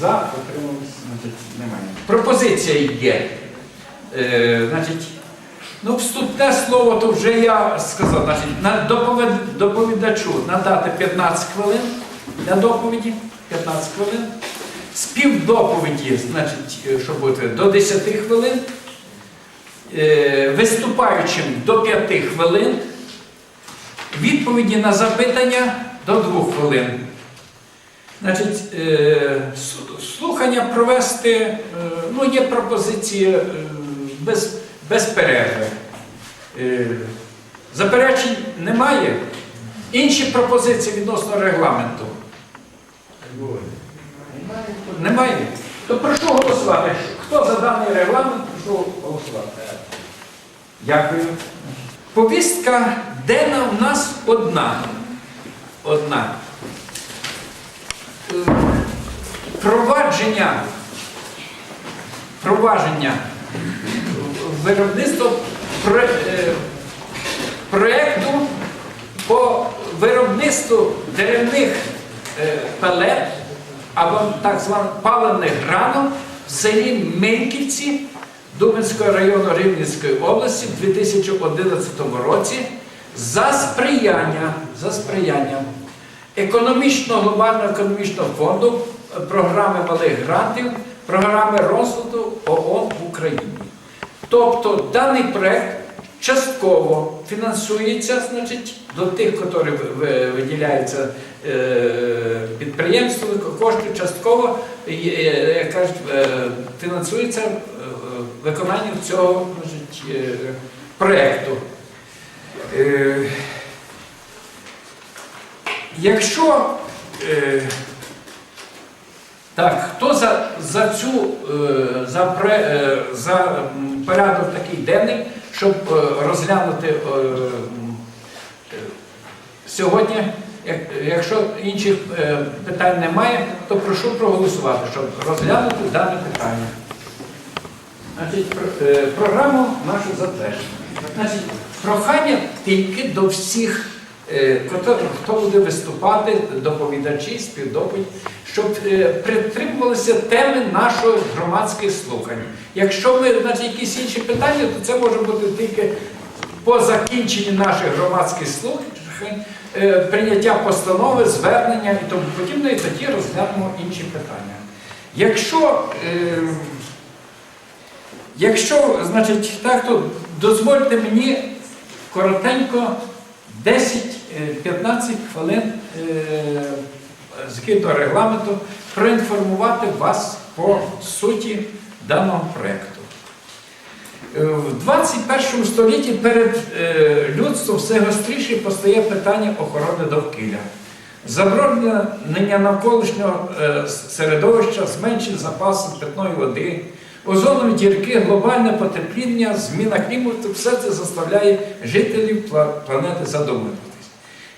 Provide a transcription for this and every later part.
За, утримались, значить, немає. Пропозиція є. Е, значить, ну, вступне слово, то вже я сказав, значить, на доповід- доповідачу надати 15 хвилин для доповіді, 15 хвилин. Співдоповіді, значить, е, що буде, до 10 хвилин. Е, Виступаючим до 5 хвилин. Відповіді на запитання до 2 хвилин. Значить, е, слухання провести, е, ну, є пропозиції е, без, без перерви. Заперечень немає. Інші пропозиції відносно регламенту. Немає. То прошу голосувати. Хто за даний регламент, прошу голосувати. Дякую. Повістка денна в нас одна. Одна. Провадження. Провадження виробництва про- е, проєкту по виробництву деревних е, пелет або так званих палених гранул в селі Миньківці Дубинського району Рівненської області в 2011 році за сприяння, за сприяння економічного глобального економічного фонду, е, програми малих грантів, програми розвитку ООН в Україні. Тобто даний проект частково фінансується, значить, до тих, які ви- ви- виділяються е, підприємству, кошти частково е, як кажуть, фінансується е, виконання цього значить, проекту. Е, Якщо е, так, хто за, за цю е, за, е, за порядок такий денний, щоб е, розглянути е, е, сьогодні, як, якщо інших е, питань немає, то прошу проголосувати, щоб розглянути дане питання. Значить, про- е, програму нашу затверджено. Значить, прохання тільки до всіх, е, хто, хто буде виступати, доповідачі, співдоповідь, щоб е, притримувалися теми нашої громадських слухань. Якщо ви значить, якісь інші питання, то це може бути тільки по закінченні наших громадських слухань, е, прийняття постанови, звернення і тому подібне, і тоді розглянемо інші питання. Якщо Якщо, значить, так, то дозвольте мені коротенько 10-15 хвилин е, згідно регламенту проінформувати вас по суті даного проєкту. Е, В 21 столітті перед е, людством все гостріше постає питання охорони довкілля. Забруднення навколишнього е, середовища, зменшення запасу питної води, озонові дірки, глобальне потепління, зміна клімату все це заставляє жителів планети задумуватись.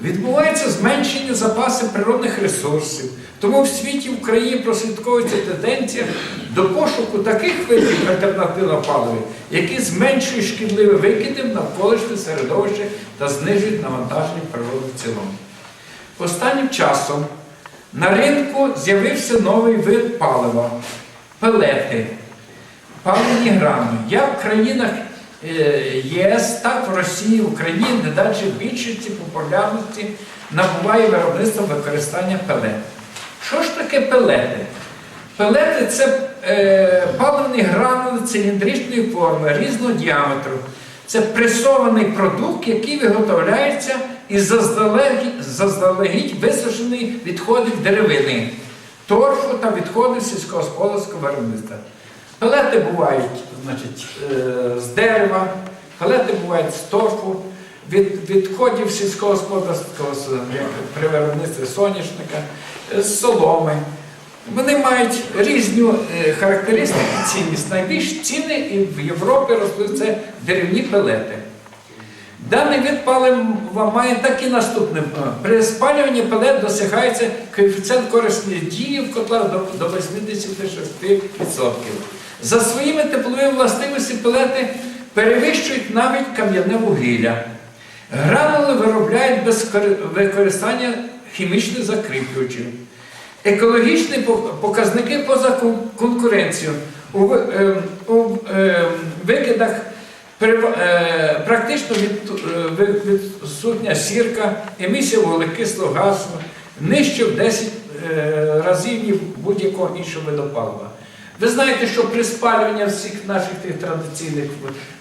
Відбувається зменшення запасів природних ресурсів, тому в світі в Україні прослідковується тенденція до пошуку таких видів альтернативного палива, які зменшують шкідливі викиди в навколишнє середовище та знижують навантаження природи в цілому. Останнім часом на ринку з'явився новий вид палива пелети, паливні грами. Як в країнах е, ЄС, так в Росії, в Україні дедалі більшості популярності набуває виробництво використання пелет. Що ж таке пелети? Пелети це е, паливні гранули циліндричної форми різного діаметру. Це пресований продукт, який виготовляється із заздалегідь, заздалегідь висушених відходів деревини, торфу та відходів сільськогосподарського виробництва. Пелети бувають значить, е, з дерева, пелети бувають з торфу, від відходів сільськогосподарського при виробництві соняшника, е, з соломи. Вони мають різні е, характеристики, цінність. Найбільш цінні і в Європі росли це деревні пелети. Даний вид палива має такі наступні. При спалюванні пелет досягається коефіцієнт корисної дії в котлах до 86%. За своїми тепловими властивостями пелети перевищують навіть кам'яне вугілля. Гранули виробляють без використання хімічних закріплювачів. Екологічні показники поза кон- конкуренцією. У, ем, ем, викидах е, практично е, відсутня сірка, емісія вуглекислого газу нижче в 10 е, разів будь-якого іншого видопалива. Ви знаєте, що при спалюванні всіх наших тих традиційних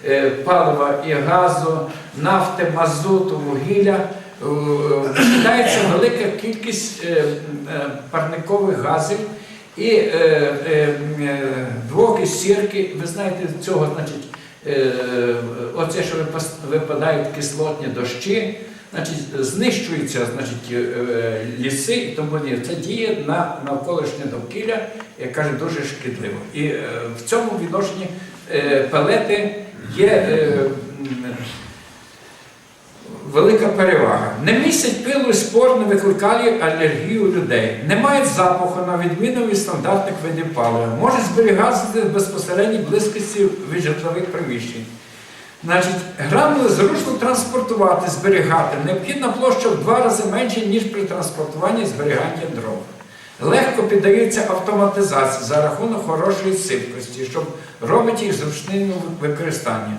е, палива і газу, нафти, мазуту, вугілля е, викидається велика кількість е, е, парникових газів і е, е, е, двокись сірки. Ви знаєте, цього значить. е, Оце, що випадають кислотні дощі, значить, знищуються значить, е, ліси і тому. Це діє на навколишнє довкілля, як каже, дуже шкідливо. І е, в цьому відношенні е, пелети є е, велика перевага. Не містять пилу і спор, не викликає алергію людей. Не мають запаху на відміну від стандартних видів палива. Можуть зберігатися безпосередній близькості від житлових приміщень. Значить, гранули зручно транспортувати, зберігати. Необхідна площа в два рази менше, ніж при транспортуванні і зберіганні дров. Легко піддаються автоматизації за рахунок хорошої сипкості, що робить їх зручним у використанні.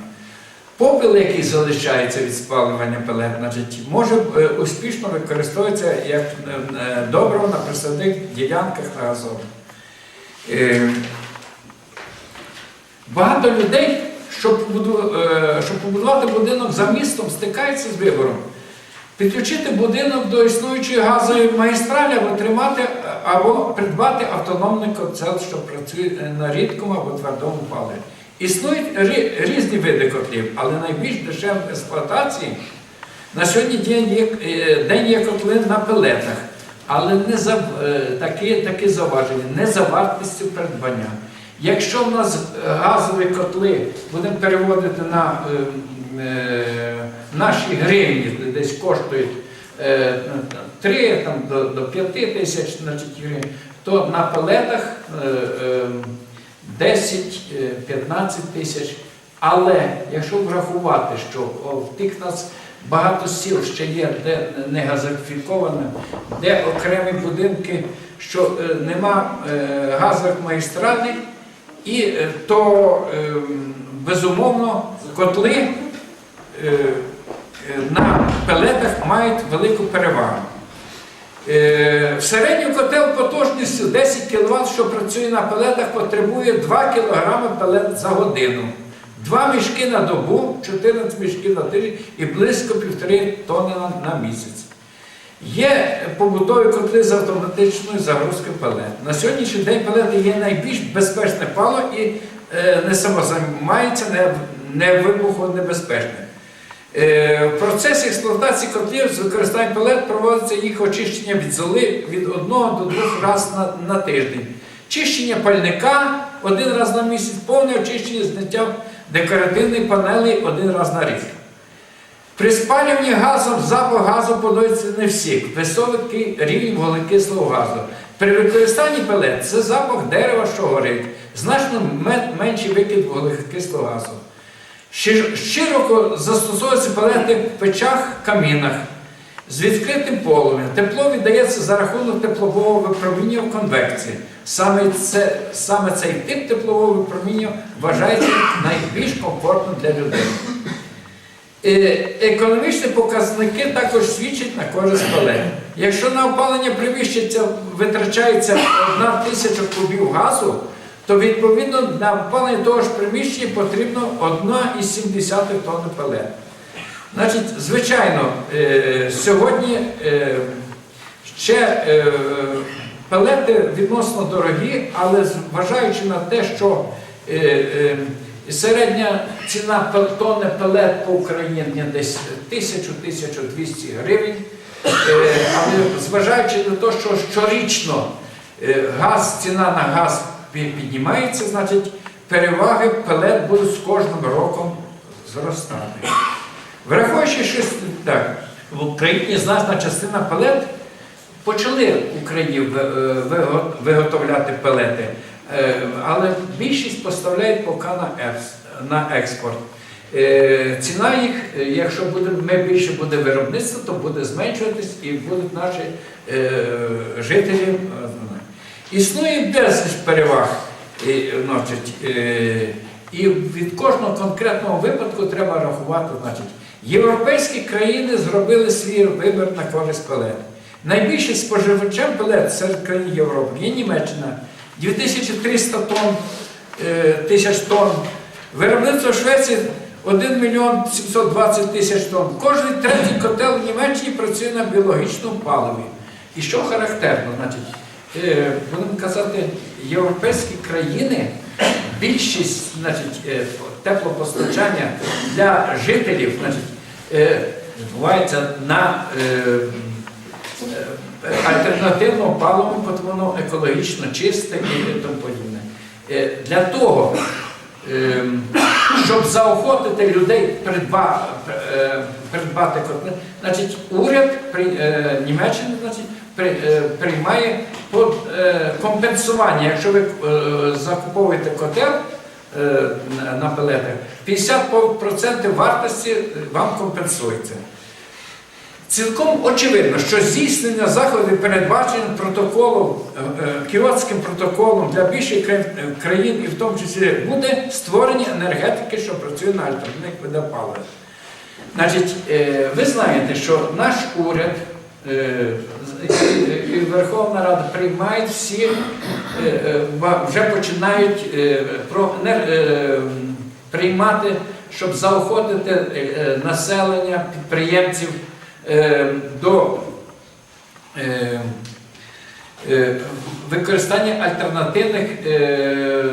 Попіл, який залишається від спалювання пелет, значить, може е, успішно використовуватися як е, е, добриво на присадних ділянках на газон. Е, Багато людей, е, щоб побудувати будинок за містом, стикаються з вибором. Підключити будинок до існуючої газової магістралі або тримати або придбати автономний котел, що працює е, на рідкому або твердому паливі. Існують різні види котлів, але найбільш дешевим в експлуатації на сьогодні день є, е, день є котли на пелетах, але не за, такі, такі зауваження, не за вартістю придбання. Якщо в нас е, газові котли будемо переводити на е, е, наші гривні, десь коштують е, 3 там, до, до 5 тисяч значить, гривень, то на пелетах е, е, 10-15 тисяч. Але якщо врахувати, що в тих нас багато сіл ще є, де не газифіковано, де окремі будинки, що е, нема е, газових магістралей, і е, то е, безумовно котли е, на пелетах мають велику перевагу. В середню котел потужністю 10 кВт, що працює на пелетах, потребує 2 кг пелет за годину. Два мішки на добу, 14 мішків на тиждень і близько півтори тонни на, на місяць. Є побутові котли з автоматичною загрузкою пелет. На сьогоднішній день пелети є найбільш безпечне пало і е, не самозаймається, не, не вибухонебезпечне. Е, В процесі експлуатації котлів з використанням пелет проводиться їх очищення від золи від одного до двох разів на, на тиждень. Чищення пальника один раз на місяць, повне очищення зняття декоративної панелі один раз на рік. При спалюванні газом запах газу подається не всіх, високий рівень вуглекислого газу. При використанні пелет це запах дерева, що горить, значно менший викид вуглекислого газу. Широко застосовуються пелети в печах, камінах з відкритим полум'ям. Тепло віддається за рахунок теплового випроміння в конвекції. Саме, це, саме цей тип теплового випроміння вважається найбільш комфортним для людей. Е, Економічні показники також свідчать на користь палет. Якщо на опалення приміщення витрачається 1 тисяча кубів газу, то відповідно на опалення того ж приміщення потрібно 1,7 тонни палет. Значить, звичайно, е, сьогодні е, ще пелети відносно дорогі, але зважаючи на те, що середня ціна тонни пелет по Україні десь 1000-1200 гривень. Е, Але зважаючи на те, що щорічно е, газ, ціна на газ піднімається, значить переваги пелет будуть з кожним роком зростати. Враховуючи, що так, в Україні значна частина пелет почали в Україні е, виго- виготовляти пелети, але більшість поставляють поки на екс- на експорт. Е, Ціна їх, е, якщо буде ми більше буде виробництво, то буде зменшуватись і будуть наші е, жителі. Існує безліч переваг. І, значить, і від кожного конкретного випадку треба рахувати. Значить, європейські країни зробили свій вибір на користь пелет. Найбільшим споживачем пелет серед країн Європи є Німеччина 2300 тонн, е, тисяч тонн. Виробництво в Швеції 1 мільйон 720 тисяч тонн. Кожний третій котел в Німеччині працює на біологічному паливі. І що характерно, значить, е, будемо казати, європейські країни, більшість значить, е, теплопостачання для жителів значить, відбувається на альтернативному паливу, воно екологічно чисте і тому подібне. Е, Для того, ем, щоб заохотити людей е, придбати котли, значить, уряд е, Німеччини значить, приймає компенсування, якщо ви закуповуєте котел на- пелетах, 50% вартості вам компенсується. Цілком очевидно, що здійснення заходів передбачені протоколом, е, е, кіотським протоколом для більших е, країн, і в тому числі буде створення енергетики, що працює на альтернативних видах палива. Значить, ви знаєте, що наш уряд і- Верховна Рада приймають всі, вже починають приймати, щоб заохотити населення, підприємців до е, е, використання альтернативних, е, е,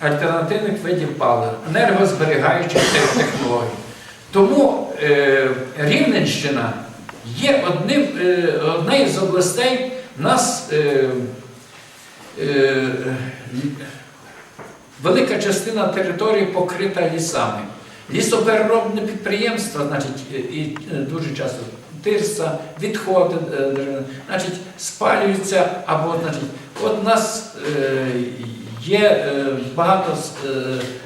альтернативних видів палива, енергозберігаючих технологій. Тому е, Рівненщина є одним, е, однією з областей нас. Е, е, велика частина території покрита лісами. Лісопереробне підприємство, значить, і- е, дуже часто тирса, відходи, е, значить, спалюються або, значить, от у нас е, є е, багато е,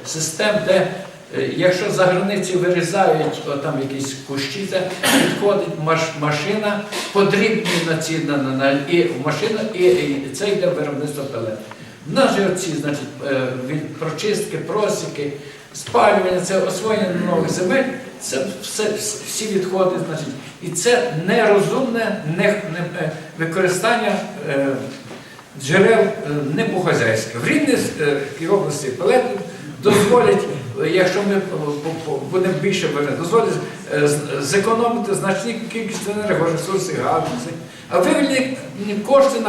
систем, де е, якщо за границі вирізають о, там якісь кущі, підходить маш- машина, подрібні на ці на, на, на, і в машину, і, і це йде виробництво пелет. В нас же оці, значить, е, від прочистки, просіки, спалювання, це освоєння нових земель, це все, всі відходи, значить, і це нерозумне не, не, е, використання е, джерел е, не по-хазяйськи. В області пелети дозволять, е, якщо ми е, по- по- будемо більше бере, дозволять е, зекономити значні кількість енергоресурсів, газу, а вивільні кошти на